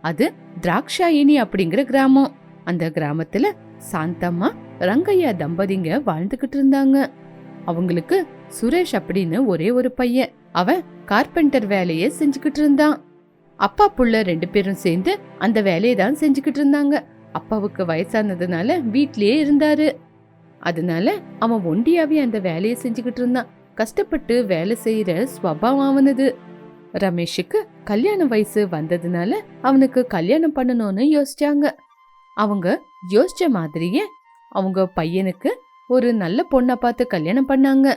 அது திராக்ஷாயினி அப்படிங்கிற கிராமம். அந்த கிராமத்துல சாந்தம்மா ரங்கையா தம்பதிங்க வாழ்ந்துகிட்டு இருந்தாங்க. அவங்களுக்கு சுரேஷ் அப்படின்னு ஒரே ஒரு பையன். அவன் கார்பெண்டர் வேலைய செஞ்சுக்கிட்டு இருந்தான். அப்பா புள்ள ரெண்டு பேரும் சேர்ந்து அந்த வேலையை தான் செஞ்சுக்கிட்டு இருந்தாங்க. அப்பாவுக்கு வயசானதுனால வீட்லயே இருந்தாரு. அதனால அவன் ஒண்டியாவே அந்த வேலையை செஞ்சுக்கிட்டு இருந்தான். கஷ்டப்பட்டு வேலை செய்யற ஸ்வபாவம் ஆவனது ரமேஷுக்கு கல்யாண வயசு வந்ததுனால அவனுக்கு கல்யாணம் பண்ணணும்னு யோசிச்சாங்க. அவங்க யோசிச்ச மாதிரியே அவங்க பையனுக்கு ஒரு நல்ல பொண்ணை பார்த்து கல்யாணம் பண்ணாங்க.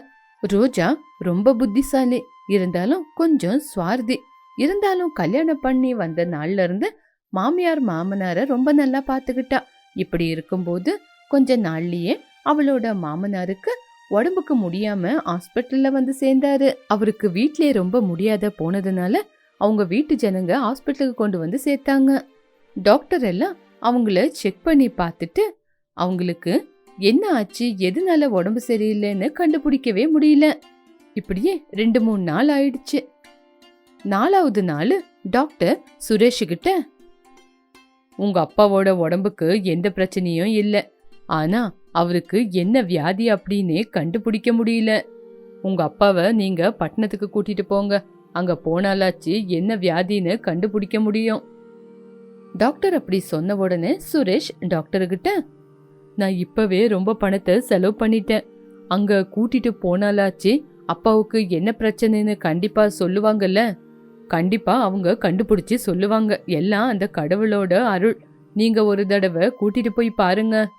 ரோஜா ரொம்ப புத்திசாலி இருந்தாலும் கொஞ்சம் சுவார்தி இருந்தாலும் கல்யாணம் பண்ணி வந்த நாள்ல இருந்து மாமியார் மாமனார ரொம்ப நல்லா பார்த்துக்கிட்டா. இப்படி இருக்கும்போது கொஞ்ச நாள்லயே அவளோட மாமனாருக்கு உடம்புக்கு முடியாம ஹாஸ்பிட்டல்ல வந்து சேர்ந்தாரு. அவருக்கு வீட்லயே ரொம்ப முடியாத போனதுனால அவங்க வீட்டு ஜனங்க ஹாஸ்பிட்டலுக்கு கொண்டு வந்து சேர்த்தாங்க. டாக்டர் எல்லாம் அவங்கள செக் பண்ணி பார்த்துட்டு அவங்களுக்கு என்ன ஆச்சு எதனால உடம்பு சரியில்லைன்னு கண்டுபிடிக்கவே முடியல. இப்படியே ரெண்டு மூணு நாள் ஆயிடுச்சு. நாலாவது நாள் டாக்டர் சுரேஷ் கிட்ட உங்க அப்பாவோட உடம்புக்கு எந்த பிரச்சனையும் இல்லை. ஆனா அவருக்கு என்ன வியாதி அப்படின்னு கண்டுபிடிக்க முடியல. உங்க அப்பாவை நீங்க பட்டணத்துக்கு கூட்டிட்டு போங்க. அங்க போனாலாச்சு என்ன வியாதின்னு கண்டுபிடிக்க முடியும். டாக்டர் அப்படி சொன்ன உடனே சுரேஷ் டாக்டர்கிட்ட நான் இப்பவே ரொம்ப பணத்தை செலவு பண்ணிட்டேன். அங்க கூட்டிட்டு போனாலாச்சு அப்பாவுக்கு என்ன பிரச்சனைன்னு கண்டிப்பா சொல்லுவாங்கல்ல. கண்டிப்பா அவங்க கண்டுபிடிச்சு சொல்லுவாங்க. எல்லாம் அந்த கடவுளோட அருள். நீங்க ஒரு தடவை கூட்டிட்டு போய் பாருங்க.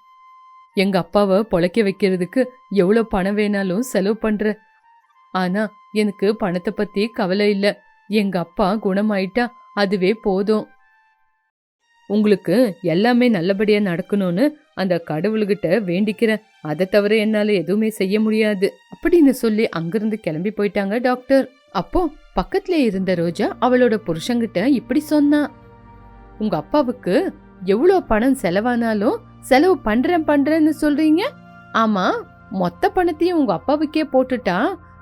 எங்க அப்பாவை பொழைக்க வைக்கிறதுக்கு எவ்வளோ பணம் வேணாலும் செலவு பண்ணுறேன் ஆனா எனக்கு பணத்தை பத்தி கவலை இல்ல. எங்க அப்பா குணமாயிட்டா அதுவே போதும். உங்களுக்கு எல்லாமே நல்லபடியா நடக்கணும்னு அந்த கடவுள்கிட்ட வேண்டிக்கிறேன். அதை தவிர என்னால எதுவுமே செய்ய முடியாது. அப்படின்னு சொல்லி அங்கிருந்து கிளம்பி போயிட்டாங்க டாக்டர். அப்போ பக்கத்துல இருந்த ரோஜா அவளோட புருஷங்கிட்ட இப்படி சொன்னா. உங்க அப்பாவுக்கு எவ்வளோ பணம் செலவானாலும் செலவு பண்றேன் பண்றேன்னு சொல்றீங்க? ஆமா மொத்த பணத்தையும் உங்க அப்பாவுக்கே போட்டுட்டா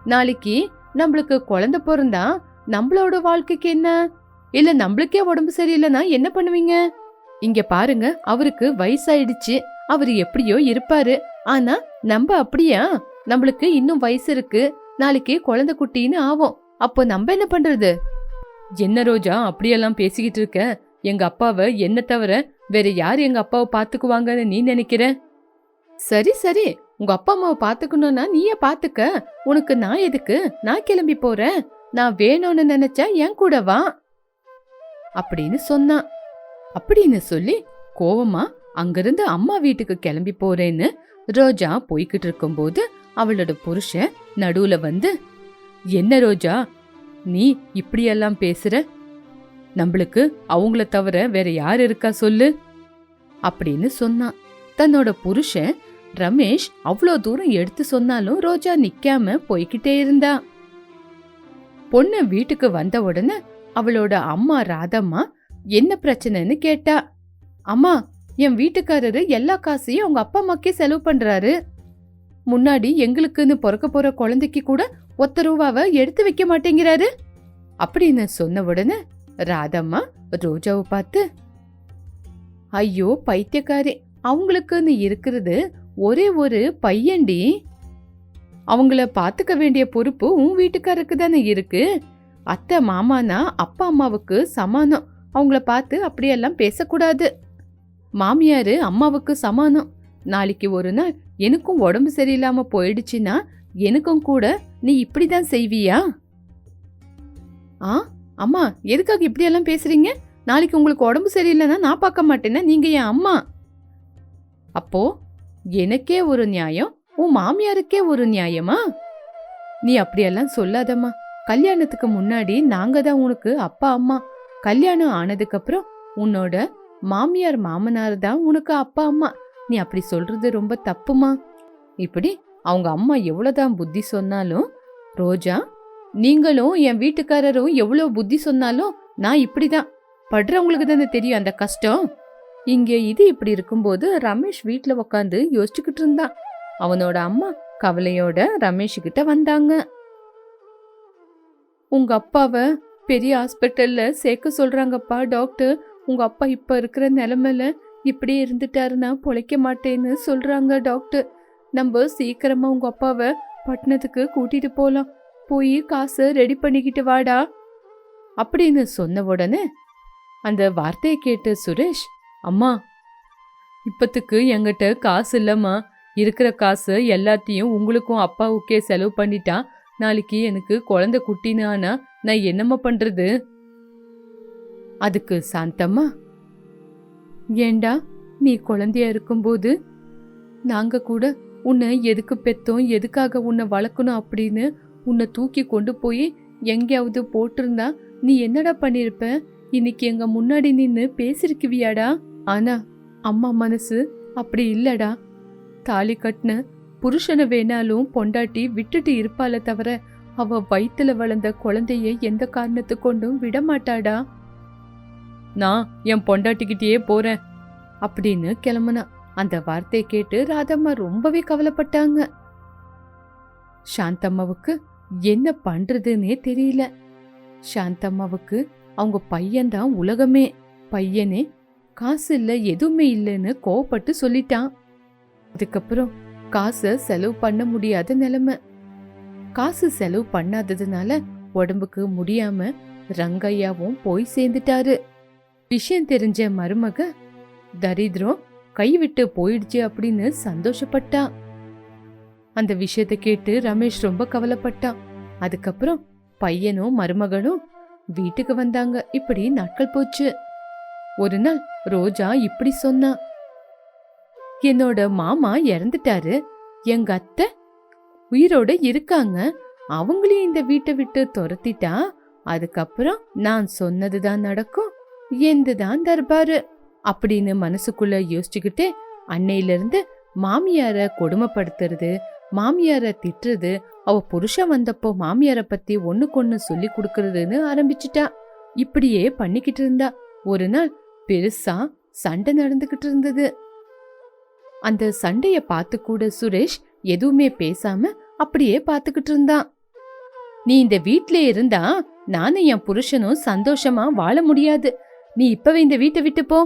நாளைக்கு நம்மளுக்கு குழந்தை பிறந்தா நம்மளோட வாழ்க்கைக்கு என்ன? இல்ல நம்மளுக்கே உடம்பு சரியில்லைன்னா என்ன பண்ணுவீங்க? இங்க பாருங்க அவருக்கு வயசாயிடுச்சு. அவர் எப்படியோ இருப்பாரு. ஆனா நம்ம அப்படியா? நம்மளுக்கு இன்னும் வயசு இருக்கு. நாளைக்கு குழந்தை குட்டின்னு ஆவோம். அப்போ நம்ம என்ன பண்றது? என்ன ரோஜா அப்படியெல்லாம் பேசிக்கிட்டு இருக்க? எங்க அப்பாவை என்ன தவிர வேற யார் எங்க அப்பாவை பாத்துக்குவாங்கன்னு நீ நினைக்கிற? சரி சரி. உங்க அப்பா அம்மாவை பாத்துக்கணும்னா நீயே பாத்துக்க உனக்கு நான் எதுக்கு? நான் கிளம்பி போறேன். நான் வேணும்னு நினைச்சா என் கூட வா. அப்படின்னு சொன்னான் அப்படின்னு சொல்லி கோவமா அங்கிருந்து அம்மா வீட்டுக்கு கிளம்பி போறேன்னு ரோஜா போய்கிட்டு இருக்கும்போது அவளோட புருஷன் நடுவுல வந்து என்ன ரோஜா? நீ இப்படியெல்லாம் பேசுற? நம்மளுக்கு அவங்கள தவிர வேற யார் இருக்கா சொல்லு? அப்படின்னு சொன்னான் தன்னோட புருஷன் ரமேஷ் அவ்வளோ தூரம் எடுத்து சொன்னாலும் ரோஜா நிக்காம போய்கிட்டே இருந்தா. பொண்ணு வீட்டுக்கு வந்த உடனே அவளோட அம்மா ராதம்மா என்ன பிரச்சனைன்னு கேட்டா அம்மா என் வீட்டுக்காரரு எல்லா காசையும் அவங்க அப்பா அம்மாக்கே செலவு பண்றாரு. முன்னாடி எங்களுக்குன்னு பிறக்க போற குழந்தைக்கு கூட ஒத்த ரூபாவை எடுத்து வைக்க மாட்டேங்கிறாரு. அப்படின்னு சொன்ன உடனே ராதம்மா ரோஜாவை பார்த்து ஐயோ பைத்தியக்காரி அவங்களுக்குன்னு இருக்கிறது ஒரே ஒரு பையன்டி. அவங்கள பார்த்துக்க வேண்டிய பொறுப்பு உன் வீட்டுக்காரருக்கு தானே இருக்கு. அத்தை மாமானா அப்பா அம்மாவுக்கு சமானம். அவங்கள பார்த்து அப்படியெல்லாம் பேசக்கூடாது. மாமியார் அம்மாவுக்கு சமானம். நாளைக்கு ஒரு நாள் எனக்கும் உடம்பு சரியில்லாமல் போயிடுச்சுன்னா எனக்கும் கூட நீ இப்படி தான் செய்வியா? ஆ அம்மா எதுக்காக இப்படியெல்லாம் பேசுறீங்க? நாளைக்கு உங்களுக்கு உடம்பு சரியில்லைன்னா நான் பார்க்க மாட்டேன்னா நீங்க என் அம்மா? அப்போ எனக்கே ஒரு நியாயம் உன் மாமியாருக்கே ஒரு நியாயமா? நீ அப்படியெல்லாம் சொல்லாதம்மா. கல்யாணத்துக்கு முன்னாடி நாங்க தான் உனக்கு அப்பா அம்மா. கல்யாணம் ஆனதுக்கு அப்புறம் உன்னோட மாமியார் மாமனார் தான் உனக்கு அப்பா அம்மா. நீ அப்படி சொல்றது ரொம்ப தப்புமா? இப்படி அவங்க அம்மா எவ்வளோதான் புத்தி சொன்னாலும் ரோஜா நீங்களும் என் வீட்டுக்காரரும் எவ்வளோ புத்தி சொன்னாலும் நான் இப்படிதான். படுறவங்களுக்கு தானே தெரியும் அந்த கஷ்டம். இங்கே இது இப்படி இருக்கும்போது ரமேஷ் வீட்டில் உக்காந்து யோசிச்சுக்கிட்டு இருந்தான். அவனோட அம்மா கவலையோட ரமேஷ் கிட்ட வந்தாங்க. உங்க அப்பாவை பெரிய ஹாஸ்பிட்டல்ல சேர்க்க சொல்றாங்கப்பா டாக்டர். உங்க அப்பா இப்ப இருக்கிற நிலைமையில இப்படியே இருந்துட்டாருன்னா பொழைக்க மாட்டேன்னு சொல்றாங்க டாக்டர். நம்ம சீக்கிரமா உங்க அப்பாவை பட்டணத்துக்கு கூட்டிட்டு போலாம். போய் காசை ரெடி பண்ணிக்கிட்டு வாடா. அப்படின்னு சொன்ன உடனே அந்த வார்த்தையை கேட்டு சுரேஷ் அம்மா இப்பத்துக்கு எங்கிட்ட காசு இல்லைம்மா. இருக்கிற காசு எல்லாத்தையும் உங்களுக்கும் அப்பாவுக்கே செலவு பண்ணிட்டா நாளைக்கு எனக்கு குழந்தை குட்டினானா நான் என்னம்மா பண்றது? அதுக்கு சாந்தம்மா. ஏண்டா நீ குழந்தையா இருக்கும்போது நாங்க கூட உன்னை எதுக்கு பெத்தோம் எதுக்காக உன்னை வளர்க்கணும் அப்படின்னு உன்னை தூக்கி கொண்டு போய் எங்கேயாவது போட்டிருந்தா நீ என்னடா பண்ணியிருப்ப? இன்னைக்கு எங்க முன்னாடி நின்று பேசிருக்குவியாடா ஆனா அம்மா மனசு அப்படி இல்லடா. தாலி கட்டின புருஷனை வேணாலும் பொண்டாட்டி விட்டுட்டு இருப்பாளே தவிர அவ வயிற்றுல வளர்ந்த குழந்தைய எந்த காரணத்து கொண்டும் விடமாட்டாடா. நான் என் பொண்டாட்டிக்கிட்டேயே போறேன் அப்படின்னு கிளம்புனா. அந்த வார்த்தையை கேட்டு ராதம்மா ரொம்பவே கவலைப்பட்டாங்க. சாந்தம்மாவுக்கு என்ன பண்றதுன்னே தெரியல. சாந்தம்மாவுக்கு அவங்க பையன்தான் உலகமே. பையனே காசு இல்லை எதுவுமே இல்லைன்னு கோவப்பட்டு சொல்லிட்டான். அதுக்கப்புறம் காசை செலவு பண்ண முடியாத நிலைமை. காசு செலவு பண்ணாததுனால உடம்புக்கு முடியாம ரங்கையாவும் போய் சேர்ந்துட்டாரு. விஷயம் தெரிஞ்ச மருமக தரித்திரம் கைவிட்டு போயிடுச்சு அப்படின்னு சந்தோஷப்பட்டா. அந்த விஷயத்தை கேட்டு ரமேஷ் ரொம்ப கவலைப்பட்டான். அதுக்கப்புறம் பையனும் மருமகனும் வீட்டுக்கு வந்தாங்க. இப்படி நாட்கள் போச்சு. ஒரு நாள் ரோஜா இப்படி சொன்னா. என்னோட மாமா இறந்துட்டாரு. எங்க அத்தை உயிரோட இருக்காங்க. அவங்களையும் இந்த வீட்டை விட்டு துரத்திட்டா. அதுக்கப்புறம் நான் சொன்னதுதான் நடக்கும். எந்துதான் தர்பாரு அப்படின்னு மனசுக்குள்ள யோசிச்சுக்கிட்டே அன்னையிலிருந்து மாமியார கொடுமைப்படுத்துறது மாமியார திட்டுறது அவ புருஷன் வந்தப்போ மாமியார பத்தி ஒண்ணுக்கொன்னு சொல்லி கொடுக்கறதுன்னு ஆரம்பிச்சிட்டா. இப்படியே பண்ணிக்கிட்டு இருந்தா. ஒரு நாள் பெருசா சண்டை நடந்துகிட்டு இருந்தது. அந்த சண்டைய பார்த்து கூட சுரேஷ் எதுவுமே பேசாம அப்படியே பார்த்துக்கிட்டு இருந்தான். நீ இந்த வீட்ல இருந்தா நானும் என் புருஷனும் சந்தோஷமா வாழ முடியாது. நீ இப்பவே இந்த வீட்டை விட்டு போ.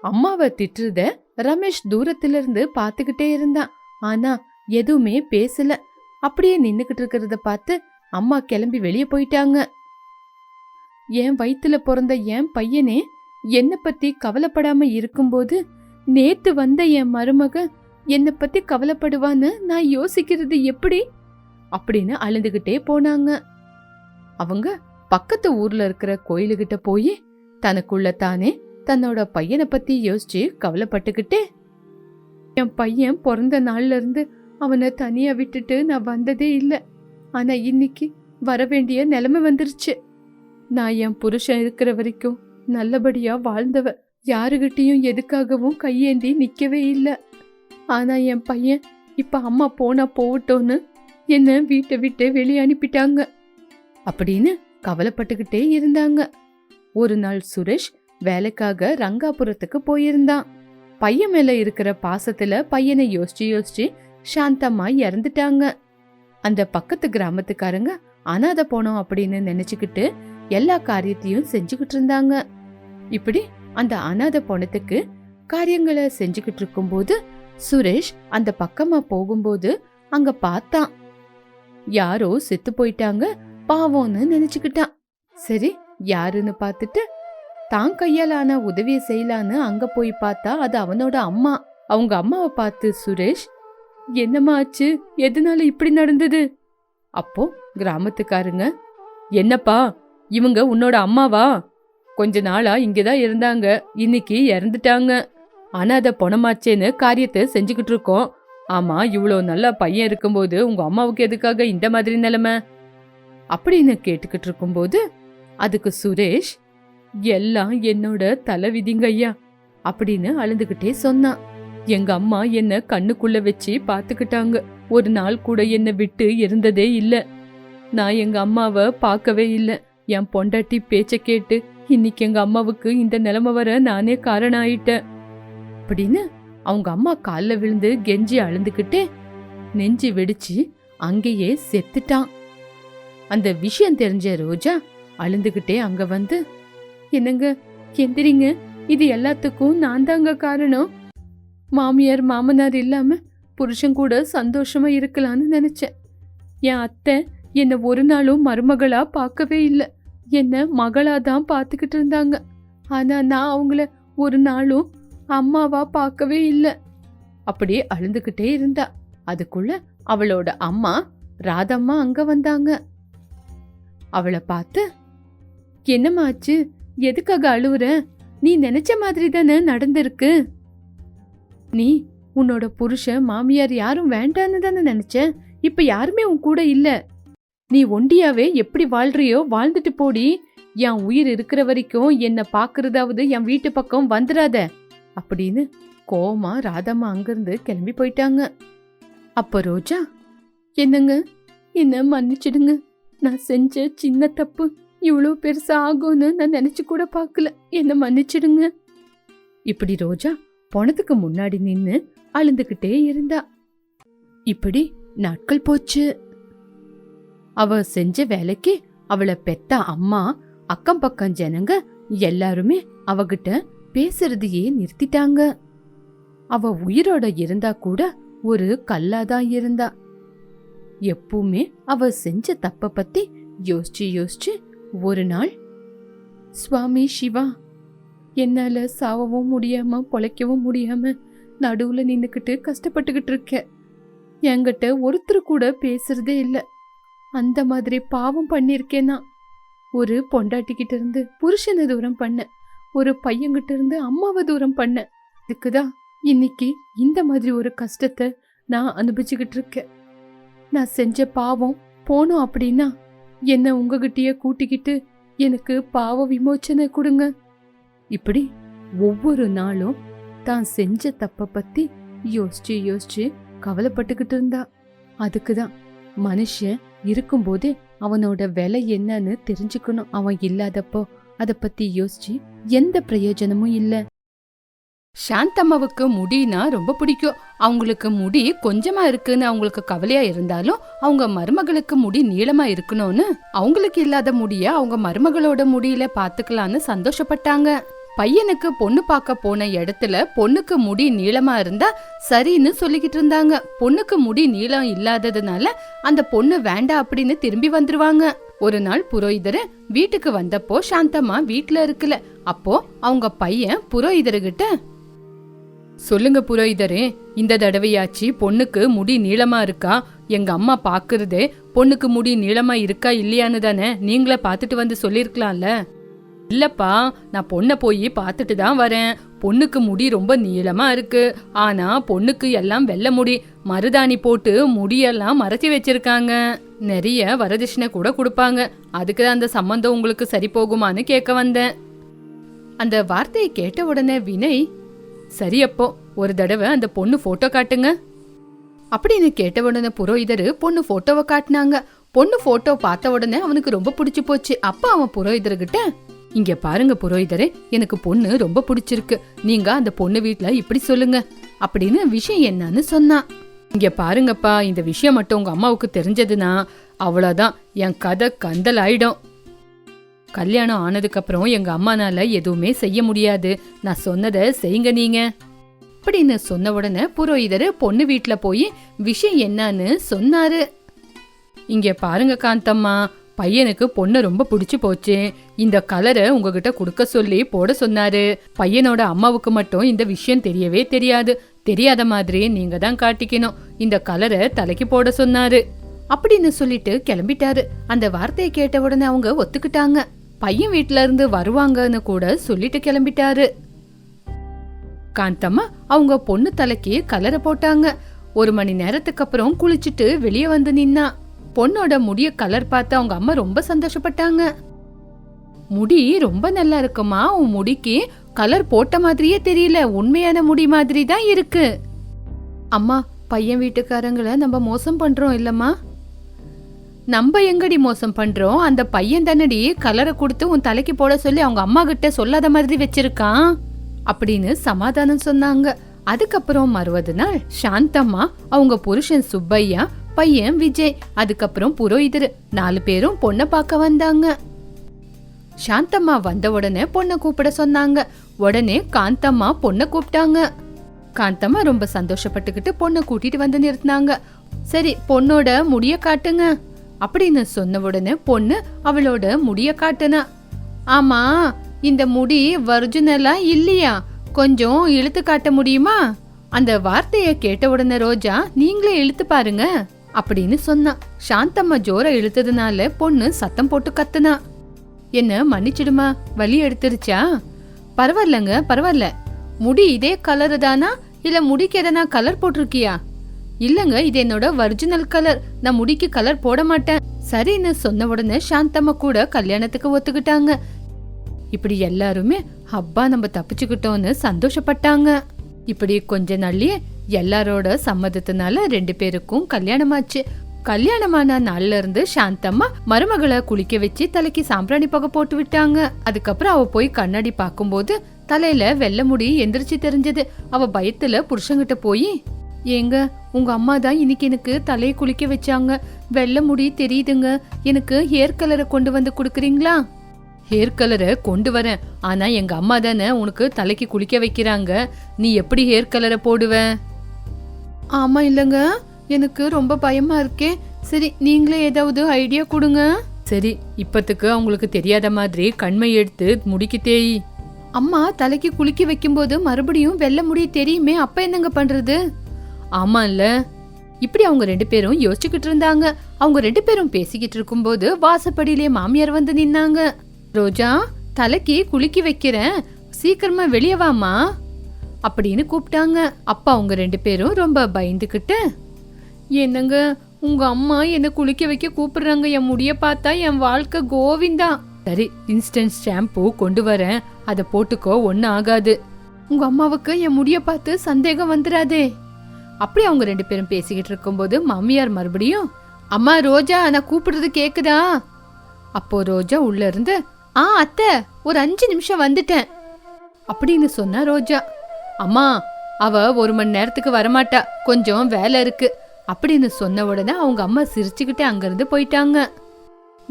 அம்மாவை திட்டுறத ரமேஷ் தூரத்துல இருந்து பார்த்துக்கிட்டே இருந்தான். ஆனா எதுவுமே பேசல. அப்படியே நின்னுக்கிட்டு இருக்கிறத பார்த்து அம்மா கிளம்பி வெளியே போயிட்டாங்க. என் வயித்துல பிறந்த என் பையனே என்னை பத்தி கவலைப்படாம இருக்கும்போது நேத்து வந்த என் மருமக என்னை பத்தி கவலைப்படுவான்னு நான் யோசிக்கிறது எப்படி? அப்படின்னு அழுதுகிட்டே போனாங்க. அவங்க பக்கத்து ஊர்ல இருக்கிற கோயிலுகிட்ட போய் தனக்குள்ள தானே தன்னோட பையனை பத்தி யோசிச்சு கவலைப்பட்டுக்கிட்டே என் பையன் பிறந்த நாள்ல இருந்து அவனை தனியா விட்டுட்டு நான் வந்ததே இல்லை. ஆனா இன்னைக்கு வர வேண்டிய நிலைமை வந்துருச்சு. நான் என் புருஷன் இருக்கிற வரைக்கும் நல்லபடியா வாழ்ந்தவ. யாருகிட்டையும் எதுக்காகவும் கையேந்தி நிக்கவே இல்லை. ஆனா என் பையன் இப்ப அம்மா போனா போகட்டும்னு என்ன வீட்டை விட்டு வெளியே அனுப்பிட்டாங்க. அப்படின்னு கவலைப்பட்டுக்கிட்டே இருந்தாங்க. ஒரு நாள் சுரேஷ் வேலைக்காக ரங்காபுரத்துக்கு போயிருந்தான். பையன் மேல இருக்கிற பாசத்துல பையனை யோசிச்சு யோசிச்சு சாந்தம்மா இறந்துட்டாங்க. அந்த பக்கத்து கிராமத்துக்காரங்க அனாதை போனோம் அப்படின்னு நினைச்சுக்கிட்டு எல்லா காரியத்தையும் செஞ்சுக்கிட்டு இருந்தாங்க இப்படி அந்த அனாதை பணத்துக்கு காரியங்களை செஞ்சுக்கிட்டு இருக்கும்போது சுரேஷ் அந்த பக்கமா போகும்போது அங்க பார்த்தான். யாரோ செத்து போயிட்டாங்க பாவம்னு நினைச்சுக்கிட்டான். சரி யாருன்னு பார்த்துட்டு தான் கையால் ஆன உதவியை செய்யலான்னு அங்க போய் பார்த்தா அது அவனோட அம்மா. அவங்க அம்மாவை பார்த்து சுரேஷ் என்னம்மா ஆச்சு? எதனால இப்படி நடந்தது? அப்போ கிராமத்துக்காரங்க என்னப்பா இவங்க உன்னோட அம்மாவா? கொஞ்ச நாளா இங்கதான் இருந்தாங்க. இன்னைக்கு இறந்துட்டாங்க. அனாதை பொணமாச்சேன்னு காரியத்தை செஞ்சுக்கிட்டு இருக்கோம். ஆமா இவ்வளோ நல்ல பையன் இருக்கும்போது உங்க அம்மாவுக்கு எதுக்காக இந்த மாதிரி நிலைமை? அப்படின்னு கேட்டுக்கிட்டு இருக்கும்போது அதுக்கு சுரேஷ் எல்லாம் என்னோட தலை விதிங்க ஐயா அப்படின்னு அழுதுகிட்டே சொன்னான். எங்க அம்மா என்ன கண்ணுக்குள்ள வச்சு பாத்துக்கிட்டாங்க. ஒரு நாள் கூட என்னை விட்டு இருந்ததே இல்லை. நான் எங்க அம்மாவை பார்க்கவே இல்லை. என் பொண்டாட்டி பேச்ச கேட்டு இன்னைக்கு எங்க அம்மாவுக்கு இந்த நிலைமை வர நானே காரணம் ஆயிட்டேன் அப்படின்னு அவங்க அம்மா கால்ல விழுந்து கெஞ்சி அழுந்துக்கிட்டே நெஞ்சு வெடிச்சு அங்கேயே செத்துட்டான். அந்த விஷயம் தெரிஞ்ச ரோஜா அழுந்துகிட்டே அங்க வந்து என்னங்க எந்திரிங்க. இது எல்லாத்துக்கும் நான் தாங்க காரணம். மாமியார் மாமனார் இல்லாம புருஷன் கூட சந்தோஷமா இருக்கலாம்னு நினைச்சேன். என் அத்தை என்னை ஒரு நாளும் மருமகளா பார்க்கவே இல்லை. என்னை மகளாக தான் பார்த்துக்கிட்டு இருந்தாங்க. ஆனால் நான் அவங்கள ஒரு நாளும் அம்மாவா பார்க்கவே இல்லை. அப்படியே அழுந்துக்கிட்டே இருந்தா. அதுக்குள்ள அவளோட அம்மா ராதம்மா அங்க வந்தாங்க. அவளை பார்த்து என்னம்மா ஆச்சு? எதுக்காக அழுவுற? நீ நினைச்ச மாதிரி தானே நடந்திருக்கு. நீ உன்னோட புருஷன் மாமியார் யாரும் வேண்டான்னு தானே நினைச்ச? இப்ப யாருமே உன் கூட இல்லை. நீ ஒண்டியாவே எப்படி வாழ்றியோ வாழ்ந்துட்டு போடி. என் உயிர் இருக்கிற வரைக்கும் என்னை பார்க்கறதாவது என் வீட்டு பக்கம் வந்துடாத அப்படின்னு கோமா ராதம்மா அங்கிருந்து கிளம்பி போயிட்டாங்க. அப்போ ரோஜா என்னங்க? என்ன மன்னிச்சிடுங்க. நான் செஞ்ச சின்ன தப்பு இவ்வளோ பெருசா ஆகும்னு நான் நினைச்சு கூட பார்க்கல என்ன மன்னிச்சிடுங்க. இப்படி ரோஜா போனதுக்கு முன்னாடி நின்று அழுந்துக்கிட்டே இருந்தா. இப்படி நாட்கள் போச்சு. அவ செஞ்ச வேலைக்கு அவளை பெத்த அம்மா அக்கம் பக்கம் ஜனங்க எல்லாருமே அவகிட்ட பேசுறதையே நிறுத்திட்டாங்க. அவ உயிரோட இருந்தா கூட ஒரு கல்லாதான் இருந்தா. எப்பவுமே அவ செஞ்ச தப்ப பத்தி யோசிச்சு யோசிச்சு ஒரு நாள் சுவாமி சிவா என்னால சாவவும் முடியாம பொழைக்கவும் முடியாம நடுவுல நின்னுக்கிட்டு கஷ்டப்பட்டுக்கிட்டு இருக்க. என்கிட்ட ஒருத்தர் கூட பேசுறதே இல்லை. அந்த மாதிரி பாவம் பண்ணியிருக்கேன்னா ஒரு பொண்டாட்டிக்கிட்ட இருந்து புருஷனை தூரம் பண்ண ஒரு பையன்கிட்ட இருந்து அம்மாவை தூரம் பண்ண. இதுக்குதான் இன்னைக்கு இந்த மாதிரி ஒரு கஷ்டத்தை நான் அனுபவிச்சுக்கிட்டு இருக்கேன் நான் செஞ்ச பாவம் போனோம் அப்படின்னா என்ன உங்ககிட்டயே கூட்டிக்கிட்டு எனக்கு பாவ விமோச்சனை கொடுங்க. இப்படி ஒவ்வொரு நாளும் தான் செஞ்ச தப்பை பத்தி யோசிச்சு யோசிச்சு கவலைப்பட்டுக்கிட்டு இருந்தா. அதுக்குதான் மனுஷன் இருக்கும்போது அவனோட விலை என்னன்னு தெரிஞ்சுக்கணும். அவன் இல்லாதப்போ அதை பத்தி யோசிச்சு எந்த பிரயோஜனமும் இல்ல. சாந்தம்மாவுக்கு முடினா ரொம்ப பிடிக்கும். அவங்களுக்கு முடி கொஞ்சமா இருக்குன்னு அவங்களுக்கு கவலையா இருந்தாலும் அவங்க மருமகளுக்கு முடி நீளமா இருக்கணும்னு அவங்களுக்கு இல்லாத முடிய அவங்க மருமகளோட முடியில பாத்துக்கலான்னு சந்தோஷப்பட்டாங்க. பையனுக்கு பொண்ணு பார்க்க போன இடத்துல பொண்ணுக்கு முடி நீளமா இருந்தா சரின்னு சொல்லிக்கிட்டு இருந்தாங்க. பொண்ணுக்கு முடி நீளம் இல்லாததுனால அந்த பொண்ணு வேண்டாம் அப்படின்னு திரும்பி வந்துருவாங்க. ஒரு நாள் புரோகிதர் வீட்டுக்கு வந்தப்போ சாந்தம்மா வீட்டுல இருக்கல. அப்போ அவங்க பையன் புரோகிதர்கிட்ட சொல்லுங்க புரோகிதரே இந்த தடவையாச்சு பொண்ணுக்கு முடி நீளமா இருக்கா? எங்க அம்மா பாக்குறதே பொண்ணுக்கு முடி நீளமா இருக்கா இல்லையான்னு தானே நீங்களே பார்த்துட்டு வந்து சொல்லிருக்கலாம்ல. இல்லப்பா நான் பொண்ணை போய் பார்த்துட்டு தான் வரேன். பொண்ணுக்கு முடி ரொம்ப நீளமா இருக்கு. ஆனா பொண்ணுக்கு எல்லாம் வெள்ளை முடி மருதாணி போட்டு முடியெல்லாம் மறைச்சி வச்சிருக்காங்க. நிறைய வரதட்சணை கூட கொடுப்பாங்க. அதுக்கு தான் அந்த சம்மந்தம் உங்களுக்கு சரி போகுமான்னு கேட்க வந்தேன். அந்த வார்த்தையை கேட்ட உடனே வினய் சரி அப்போ ஒரு தடவை அந்த பொண்ணு போட்டோ காட்டுங்க. அப்படின்னு கேட்ட உடனே புரோகிதர் பொண்ணு போட்டோவை காட்டினாங்க. பொண்ணு போட்டோ பார்த்த உடனே அவனுக்கு ரொம்ப பிடிச்சி போச்சு. அப்ப அவன் புரோகிதர்கிட்ட இங்க பாருங்க புரோகிதரே எனக்கு பொண்ணு ரொம்ப பிடிச்சிருக்கு. நீங்க அந்த பொண்ணு வீட்ல இப்படி சொல்லுங்க. அப்படின்னு விஷயம் என்னன்னு சொன்னான் இங்க பாருங்கப்பா இந்த விஷயம் மட்டும் உங்க அம்மாவுக்கு தெரிஞ்சதுன்னா அவ்வளோதான் என் கதை கந்தல் ஆயிடும் கல்யாணம் ஆனதுக்கு அப்புறம் எங்க அம்மானால எதுவுமே செய்ய முடியாது. நான் சொன்னதை செய்யுங்க நீங்க. அப்படின்னு சொன்ன உடனே புரோகிதர் பொண்ணு வீட்டில் போய் விஷயம் என்னன்னு சொன்னாரு. இங்க பாருங்க காந்தம்மா. பையனுக்கு பொண்ணு ரொம்ப பிடிச்சு போச்சு. இந்த கலரை உங்ககிட்ட கொடுக்க சொல்லி போட சொன்னாரு. பையனோட அம்மாவுக்கு மட்டும் இந்த விஷயம் தெரியவே தெரியாது. தெரியாத மாதிரி நீங்க தான் காட்டிக்கணும். இந்த கலரை தலைக்கு போட சொன்னாரு. அப்படின்னு சொல்லிட்டு கிளம்பிட்டாரு. அந்த வார்த்தையை கேட்ட உடனே அவங்க ஒத்துக்கிட்டாங்க. பையன் வீட்ல இருந்து வருவாங்கன்னு கூட சொல்லிட்டு கிளம்பிட்டாரு. காந்தம்மா அவங்க பொண்ணு தலைக்கு கலரை போட்டாங்க. ஒரு மணி நேரத்துக்கு அப்புறம் குளிச்சுட்டு வெளியே வந்து நின்னா. பொண்ணோட முடிய கலர் பார்த்து அவங்க அம்மா ரொம்ப சந்தோஷப்பட்டாங்க. முடி ரொம்ப நல்லா இருக்குமா? உன் முடிக்கு கலர் போட்ட மாதிரியே தெரியல. உண்மையான முடி மாதிரி தான் இருக்கு. அம்மா பையன் வீட்டுக்காரங்களை நம்ம மோசம் பண்றோம் இல்லம்மா? நம்ம எங்கடி மோசம் பண்றோம்? அந்த பையன் தானடி கலரை கொடுத்து உன் தலைக்கு போட சொல்லி அவங்க அம்மா கிட்ட சொல்லாத மாதிரி வச்சிருக்கான்? அப்படின்னு சமாதானம் சொன்னாங்க. அதுக்கப்புறம் மறுவது நாள் சாந்தம்மா அவங்க புருஷன் சுப்பையா பையன் விஜய் அதுக்கப்புறம் புரோகிதர். நாலு பேரும் பொண்ணை பார்க்க வந்தாங்க. சாந்தம்மா வந்த உடனே பொண்ணை கூப்பிட சொன்னாங்க. உடனே காந்தம்மா பொண்ணை கூப்பிட்டாங்க. காந்தம்மா ரொம்ப சந்தோஷப்பட்டுக்கிட்டு பொண்ணை கூட்டிட்டு வந்து நிறுத்தினாங்க. சரி பொண்ணோட முடிய காட்டுங்க. அப்படின்னு சொன்ன உடனே பொண்ணு அவளோட முடிய காட்டுனா ஆமா இந்த முடி ஒரிஜினலா இல்லையா? கொஞ்சம் இழுத்து காட்ட முடியுமா? அந்த வார்த்தையை கேட்ட உடனே ரோஜா நீங்களே இழுத்து பாருங்க. அப்படின்னு சொன்னா. சாந்தம்மா ஜோர இழுத்ததுனால பொண்ணு சத்தம் போட்டு கத்துனா. என்ன மன்னிச்சிடுமா? வலி எடுத்துருச்சா? பரவாயில்லங்க பரவாயில்ல. முடி இதே கலரு தானா? இல்ல முடிக்கு எதனா கலர் போட்டிருக்கியா? இல்லங்க இது என்னோட ஒரிஜினல் கலர் நான் முடிக்கு கலர் போட மாட்டேன். சரின்னு சொன்ன உடனே சாந்தம்மா கூட கல்யாணத்துக்கு ஒத்துக்கிட்டாங்க. இப்படி எல்லாருமே அப்பா நம்ம தப்பிச்சுக்கிட்டோம்னு சந்தோஷப்பட்டாங்க. இப்படி கொஞ்ச நாள்லயே எல்லாரோட சம்மதத்தினால ரெண்டு பேருக்கும் கல்யாணமாச்சு. கல்யாணமான நாள்ல இருந்து சாந்தம்மா மருமகளை குளிக்க வச்சு தலைக்கு சாம்பிராணி புகை போட்டு விட்டாங்க. அதுக்கப்புறம் அவ போய் கண்ணாடி பார்க்கும்போது தலையில வெள்ளை முடி எந்திரிச்சு தெரிஞ்சது. அவ பயத்துல புருஷங்கிட்ட போய் ஏங்க உங்க அம்மா தான் இன்னைக்கு எனக்கு தலையை குளிக்க வச்சாங்க. வெள்ளை முடி தெரியுதுங்க. எனக்கு ஹேர் கலரை கொண்டு வந்து கொடுக்குறீங்களா? ஹேர் கலரை கொண்டு வரேன். ஆனா எங்க அம்மா தானே உனக்கு தலைக்கு குளிக்க வைக்கிறாங்க. நீ எப்படி ஹேர் கலரை போடுவ? ஆமா இல்லங்க. எனக்கு ரொம்ப பயமா இருக்கே. சரி நீங்களே ஏதாவது ஐடியா கொடுங்க. சரி இப்பத்துக்கு அவங்களுக்கு தெரியாத மாதிரி கண்மை எடுத்து முடிக்கு தேய். அம்மா தலைக்கு குளிக்க வைக்கும்போது மறுபடியும் வெள்ளை முடி தெரியுமே அப்ப என்னங்க பண்றது? ஆமா இல்ல இப்படி அவங்க ரெண்டு பேரும் யோசிச்சுக்கிட்டு இருந்தாங்க. அவங்க ரெண்டு பேரும் பேசிக்கிட்டு இருக்கும்போது வாசப்படியிலே மாமியார் வந்து நின்னாங்க. ரோஜா தலைக்கு குலுக்கி வைக்கிறேன். சீக்கிரமா வெளியே வாமா அப்படின்னு கூப்பிட்டாங்க. அப்பா அவங்க ரெண்டு பேரும் ரொம்ப பயந்துக்கிட்டு என்னங்க உங்க அம்மா என்ன குளிக்க வைக்க கூப்பிடுறாங்க? என் முடிய பார்த்தா என் வாழ்க்கை கோவிந்தா. சரி இன்ஸ்டன்ட் ஷாம்பு கொண்டு வரேன். அதை போட்டுக்கோ ஒன்னும் ஆகாது. உங்க அம்மாவுக்கு என் முடிய பார்த்து சந்தேகம் வந்துடாதே அப்படி அவங்க ரெண்டு பேரும் பேசிக்கிட்டு இருக்கும்போது மாமியார் மறுபடியும் அம்மா ரோஜா நான் கூப்பிடுறது கேக்குதா? அப்போ ரோஜா உள்ள இருந்து ஆ அத்தை ஒரு அஞ்சு நிமிஷம் வந்துட்டேன். அப்படின்னு சொன்னா ரோஜா. அம்மா அவ ஒரு மணி நேரத்துக்கு வரமாட்டா. கொஞ்சம் வேலை இருக்கு. அப்படின்னு சொன்ன உடனே அவங்க அம்மா சிரிச்சுக்கிட்டே அங்கிருந்து போயிட்டாங்க.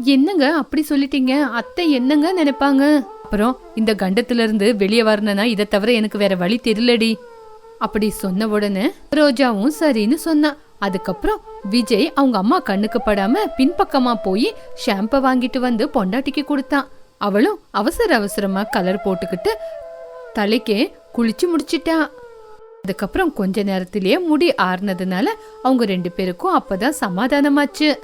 என்னங்க அப்படி சொல்லிட்டீங்க? அத்தை என்னங்க நினைப்பாங்க? அப்புறம் இந்த கண்டத்துல இருந்து வெளியே வரணும்னா இதை தவிர எனக்கு வேற வழி தெரியலடி. அப்படி சொன்ன உடனே ரோஜாவும் சரின்னு சொன்னான் அதுக்கப்புறம் விஜய் அவங்க அம்மா கண்ணுக்கு படாம பின்பக்கமா போய் ஷாம்பை வாங்கிட்டு வந்து பொண்டாட்டிக்கு கொடுத்தான். அவளும் அவசர அவசரமா கலர் போட்டுக்கிட்டு தலைக்கே குளிச்சு முடிச்சிட்டா அதுக்கப்புறம் கொஞ்ச நேரத்திலேயே முடி ஆறுனதுனால அவங்க ரெண்டு பேருக்கும் அப்பதான் சமாதானமாச்சு.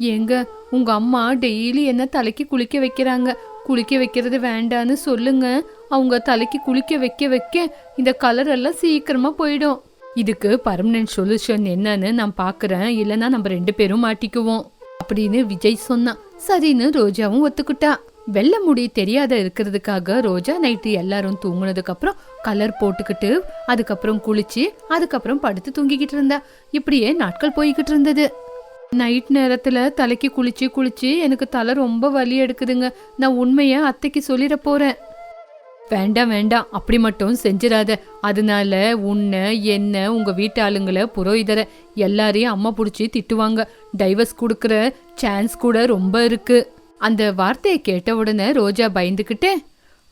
ஏங்க உங்க அம்மா டெய்லி என்ன தலைக்கு குளிக்க வைக்கிறாங்க? குளிக்க வைக்கிறது வேண்டான்னு சொல்லுங்க. அவங்க தலைக்கு குளிக்க வைக்க வைக்க இந்த கலர் எல்லாம் சீக்கிரமா போயிடும். இதுக்கு பர்மனன்ட் சொல்யூஷன் என்னன்னு நான் பாக்குறேன். இல்லைன்னா நம்ம ரெண்டு பேரும் மாட்டிக்குவோம். அப்படின்னு விஜய் சொன்னான். சரின்னு ரோஜாவும் ஒத்துக்கிட்டா. வெள்ளை முடி தெரியாத இருக்கிறதுக்காக ரோஜா நைட்டு எல்லாரும் தூங்கினதுக்கப்புறம் கலர் போட்டுக்கிட்டு அதுக்கப்புறம் குளிச்சு அதுக்கப்புறம் படுத்து தூங்கிக்கிட்டு இருந்தா. இப்படியே நாட்கள் போய்கிட்டு இருந்தது. நைட் நேரத்துல தலைக்கு குளிச்சு குளிச்சு எனக்கு தலை ரொம்ப வலி எடுக்குதுங்க. நான் உண்மைய அத்தைக்கு சொல்லிட போறேன். வேண்டாம் வேண்டாம் அப்படி மட்டும் செஞ்சிடாத. அதனால உன்னை என்ன உங்க வீட்டு ஆளுங்களை புரோகிதரை எல்லாரையும் அம்மா பிடிச்சி திட்டுவாங்க. டைவர்ஸ் கொடுக்குற சான்ஸ் கூட ரொம்ப இருக்குது அந்த வார்த்தையை கேட்ட உடனே ரோஜா பயந்துக்கிட்டே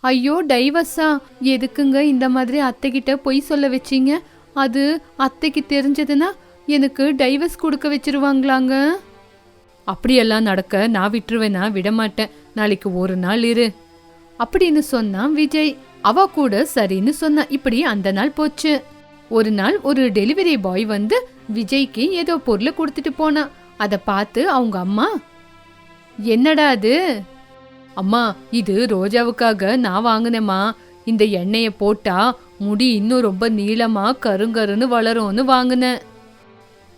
ஐயோ டைவர்ஸா எதுக்குங்க இந்த மாதிரி அத்தைக்கிட்ட பொய் சொல்ல வச்சீங்க? அது அத்தைக்கு தெரிஞ்சதுன்னா எனக்கு டைவர்ஸ் கொடுக்க வச்சிருவாங்களாங்க? அப்படியெல்லாம் நடக்க நான் விட்டுருவேனா? விடமாட்டேன். நாளைக்கு ஒரு நாள் இரு. அப்படின்னு சொன்னான் விஜய். அவ கூட சரின்னு சொன்னா இப்படி அந்த நாள் போச்சு. ஒரு நாள் ஒரு டெலிவரி பாய் வந்து விஜய்க்கு ஏதோ பொருளை கொடுத்துட்டு போனான் அதை பார்த்து அவங்க அம்மா என்னடா அது? அம்மா இது ரோஜாவுக்காக நான் வாங்கினேம்மா. இந்த எண்ணெயை போட்டா முடி இன்னும் ரொம்ப நீளமா கருங்கருன்னு வளரும்னு வாங்கினேன்.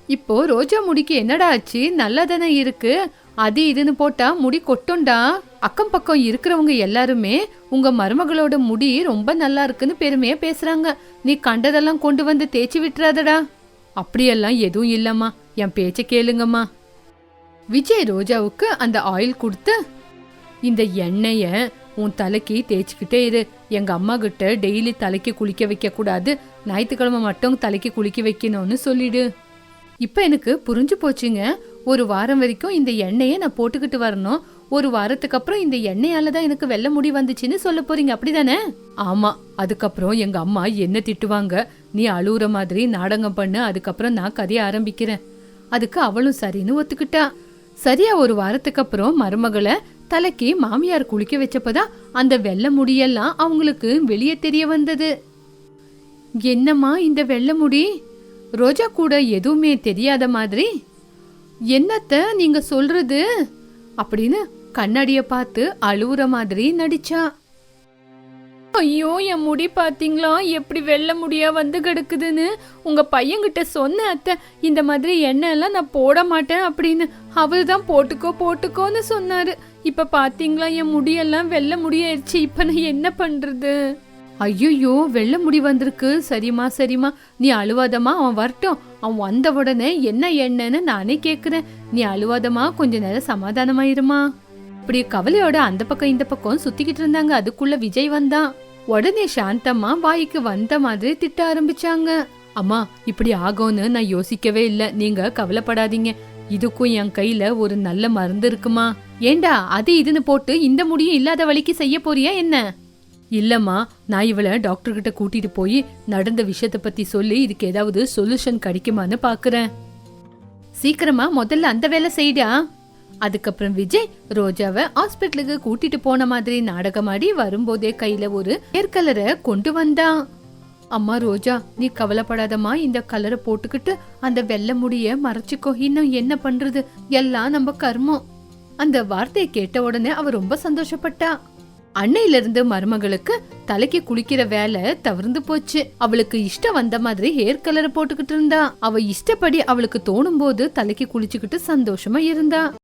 இப்போ ரோஜா முடிக்கு என்னடா ஆச்சு? நல்லா தானே இருக்கு. அது இதுன்னு போட்டா முடி கொட்டும்டா. அக்கம் பக்கம் இருக்கிறவங்க எல்லாருமே உங்க மருமகளோட முடி ரொம்ப நல்லா இருக்குன்னு பெருமையா பேசுறாங்க. நீ கண்டதெல்லாம் கொண்டு வந்து தேய்ச்சி விட்டுறாதடா. அப்படியெல்லாம் எதுவும் இல்லம்மா. என் பேச்ச கேளுங்கம்மா. விஜய் ரோஜாவுக்கு அந்த ஆயில் கொடுத்து இந்த எண்ணெய உன் தலைக்கு தேய்ச்சிக்கிட்டே இரு. எங்க அம்மா கிட்ட டெய்லி தலைக்கு குளிக்க வைக்க கூடாது. ஞாயிற்றுக்கிழமை மட்டும் தலைக்கு குளிக்க வைக்கணும்னு சொல்லிடு. இப்ப எனக்கு புரிஞ்சு போச்சுங்க. ஒரு வாரம் வரைக்கும் இந்த எண்ணெயை நான் போட்டுக்கிட்டு வரணும். ஒரு வாரத்துக்கு அப்புறம் இந்த எண்ணெயால தான் எனக்கு வெள்ளை முடி வந்துச்சுன்னு சொல்ல போறீங்க. அப்படிதானே? ஆமா. அதுக்கப்புறம் எங்க அம்மா என்ன திட்டுவாங்க? நீ அழுகுற மாதிரி நாடகம் பண்ணு. அதுக்கப்புறம் நான் கதைய ஆரம்பிக்கிறேன். அதுக்கு அவளும் சரின்னு ஒத்துக்கிட்டா. சரியா ஒரு வாரத்துக்கு அப்புறம் மருமகளை தலைக்கு மாமியார் குளிக்க வச்சப்பதான் அந்த வெள்ளை முடியெல்லாம் அவங்களுக்கு வெளியே தெரிய வந்தது. என்னம்மா இந்த வெள்ளை முடி? ரோஜா கூட எதுவுமே தெரியாத மாதிரி என்னத்த நீங்க சொல்றது? அப்படின்னு கண்ணாடியை பார்த்து அழுவுற மாதிரி நடிச்சா. ஐயோ என் முடி பார்த்தீங்களா எப்படி வெள்ளை முடியா வந்து கிடக்குதுன்னு? உங்க பையன்கிட்ட சொன்ன அத்தை. இந்த மாதிரி எண்ணெய் எல்லாம் நான் போட மாட்டேன் அப்படின்னு. அவரு தான் போட்டுக்கோ போட்டுக்கோன்னு சொன்னாரு. இப்ப பாத்தீங்களா என் முடியெல்லாம் வெள்ளை முடியாயிருச்சு இப்ப நான் என்ன பண்றது? ஐயோ வெள்ளை முடி வந்திருக்கு. சரிம்மா சரிம்மா. நீ அழுவாதம்மா அவன் வரட்டும். அவன் வந்த உடனே என்ன என்னன்னு நானே கேக்குறேன். நீ அழுவாதம்மா கொஞ்ச நேரம் சமாதானமாயிருமா இப்படி கவலையோட அந்த பக்கம் இந்த பக்கம் சுத்திக்கிட்டு இருந்தாங்க. அதுக்குள்ள விஜய் வந்தான். உடனே சாந்தம்மா வாய்க்கு வந்த மாதிரி திட்ட ஆரம்பிச்சாங்க. அம்மா இப்படி ஆகும்னு நான் யோசிக்கவே இல்ல. நீங்க கவலைப்படாதீங்க. இதுக்கும் என் கையில ஒரு நல்ல மருந்து இருக்குமா? ஏண்டா அது இதுன்னு போட்டு இந்த முடியும் இல்லாத வழிக்கு செய்ய போறியா என்ன? இல்லம்மா நான் இவளை டாக்டர் கிட்ட கூட்டிட்டு போய் நடந்த விஷயத்த பத்தி சொல்லி இதுக்கு ஏதாவது சொல்யூஷன் கிடைக்குமான்னு பாக்குறேன். சீக்கிரமா முதல்ல அந்த வேலை செய்டா. அதுக்கப்புறம் விஜய் ரோஜாவை ஹாஸ்பிட்டலுக்கு கூட்டிட்டு போன மாதிரி நாடகமாடி வரும்போதே கையில ஒரு ஹேர் கலரை கொண்டு வந்தான். அம்மா ரோஜா நீ கவலைப்படாதம்மா. இந்த கலரை போட்டுக்கிட்டு அந்த வெள்ளை முடிய மறைச்சிக்கோ. இன்னும் என்ன பண்றது? எல்லாம் நம்ம கர்மம். அந்த வார்த்தையை கேட்ட உடனே அவ ரொம்ப சந்தோஷப்பட்டா. அன்னையில இருந்து மருமகளுக்கு தலைக்கு குளிக்கிற வேலை தவிர்ந்து போச்சு. அவளுக்கு இஷ்டம் வந்த மாதிரி ஹேர் கலரை போட்டுக்கிட்டு இருந்தா. அவ இஷ்டப்படி அவளுக்கு தோணும் போது தலைக்கு குளிச்சுக்கிட்டு சந்தோஷமா இருந்தா.